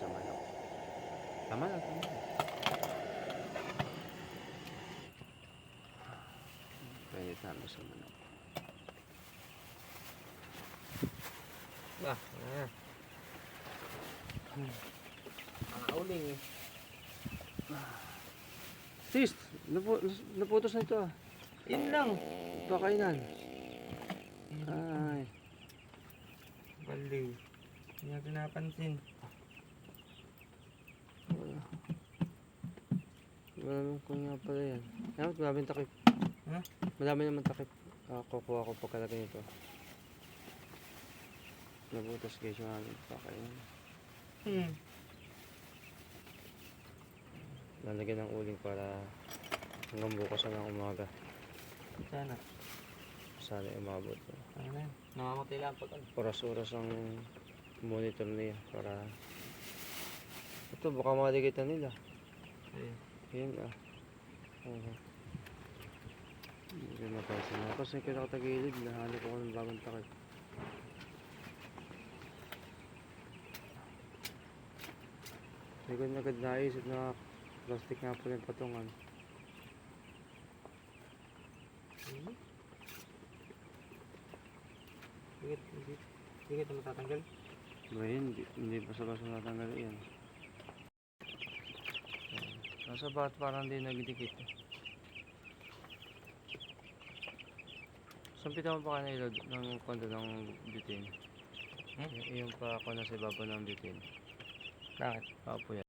Tama na, tama na. Pwede tama sa manok. Bah, ah. Ang uling eh. Sis, napu naputos na ito ah. Yun lang. Pakainan. Ay, Baliw. Hindi na pinapansin. Naman kung nga pala yan. Ano, maraming takip. Ha? Madami naman takip. Ah, kukuha ko pagkalagay nito. Nabutas guys yung aming pakainan. Hmm. Lalagyan ng uling para hanggang bukas na umaga. Sana. Sana umabot. Ano yun? Namamatay lang pag ano. Oras-oras ang monitor niya para ito baka maligitan nila. Ayun. Yun ah. Oo. Hindi napansin. Tapos yung kinakatagilid, nahanap ako ng bagong takip. Hindi ko na agad naisip na plastic nga pala yung patungan. Hmm? Sige, sige. Sige, ito matatanggal. Ba hindi, hindi basta-basta natanggal yan. Nasa ba't parang hindi nagdikit. Sampitan mo pa kayo ilod ng kondo ng bitin. Hmm? Y- yung pa ako na sa ibabaw ng bitin. Bakit? Apo yan.